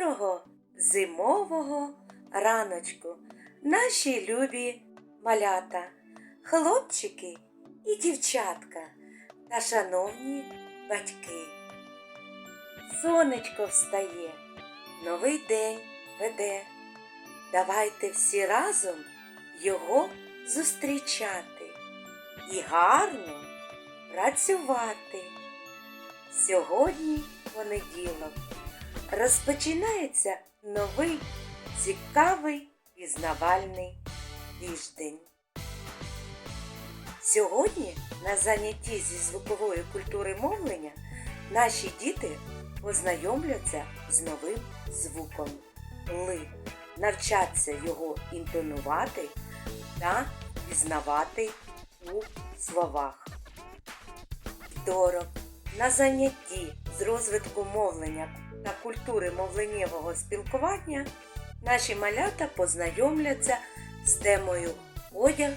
Доброго зимового раночку, наші любі малята, хлопчики і дівчатка та шановні батьки. Сонечко встає, новий день веде. Давайте всі разом його зустрічати і гарно працювати. Сьогодні понеділок. Розпочинається новий цікавий пізнавальний тиждень. Сьогодні на занятті зі звукової культури мовлення наші діти познайомляться з новим звуком ли, навчаться його інтонувати та пізнавати у словах. Второк на занятті з розвитку мовлення та культури мовленнєвого спілкування наші малята познайомляться з темою одяг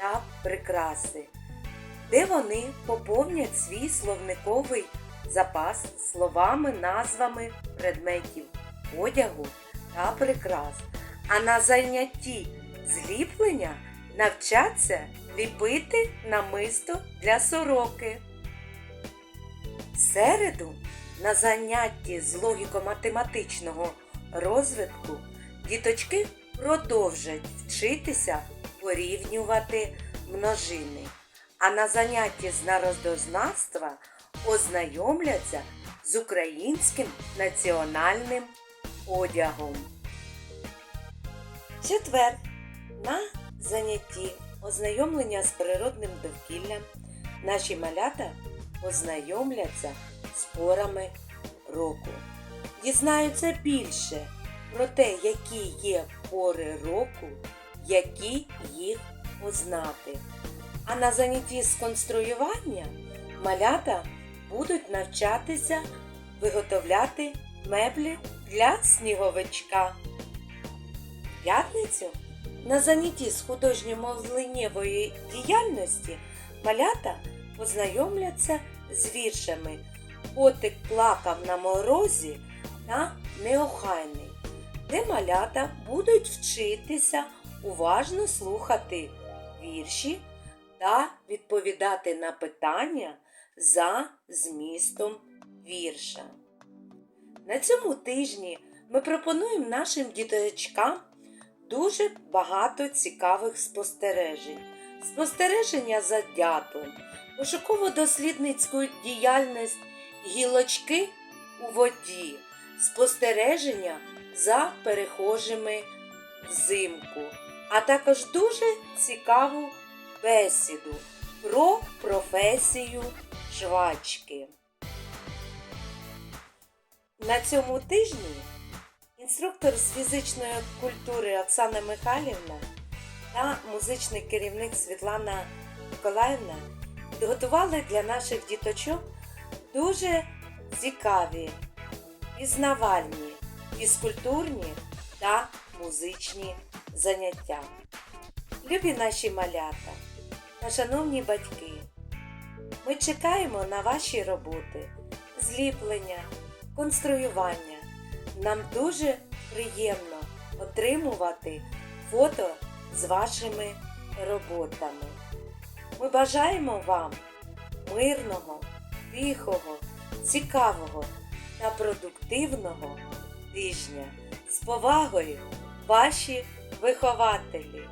та прикраси, де вони поповнять свій словниковий запас словами, назвами предметів одягу та прикрас. А на занятті зліплення навчаться ліпити намисто для сороки. Середу на занятті з логіко-математичного розвитку діточки продовжать вчитися порівнювати множини, а на занятті з народознавства ознайомляться з українським національним одягом. Четвер на занятті ознайомлення з природним довкіллям наші малята познайомляться з порами року. Дізнаються більше про те, які є пори року, які їх ознаки. А на занятті з конструювання малята будуть навчатися виготовляти меблі для сніговичка. П'ятницю на занятті з художньо-мовленнєвої діяльності малята познайомляться з віршами Котик плакав на морозі та Неохайний, де малята будуть вчитися уважно слухати вірші та відповідати на питання за змістом вірша. На цьому тижні ми пропонуємо нашим діточкам дуже багато цікавих спостережень. Спостереження за дятлом, пошуково-дослідницьку діяльність гілочки у воді, спостереження за перехожими взимку, а також дуже цікаву бесіду про професію швачки. На цьому тижні інструктор з фізичної культури Оксана Михайлівна та музичний керівник Світлана Миколаївна підготували для наших діточок дуже цікаві, пізнавальні, фізкультурні та музичні заняття. Любі наші малята та шановні батьки, ми чекаємо на ваші роботи, зліплення, конструювання. Нам дуже приємно отримувати фото з вашими роботами. Ми бажаємо вам мирного, тихого, цікавого та продуктивного тижня. З повагою, ваші вихователі!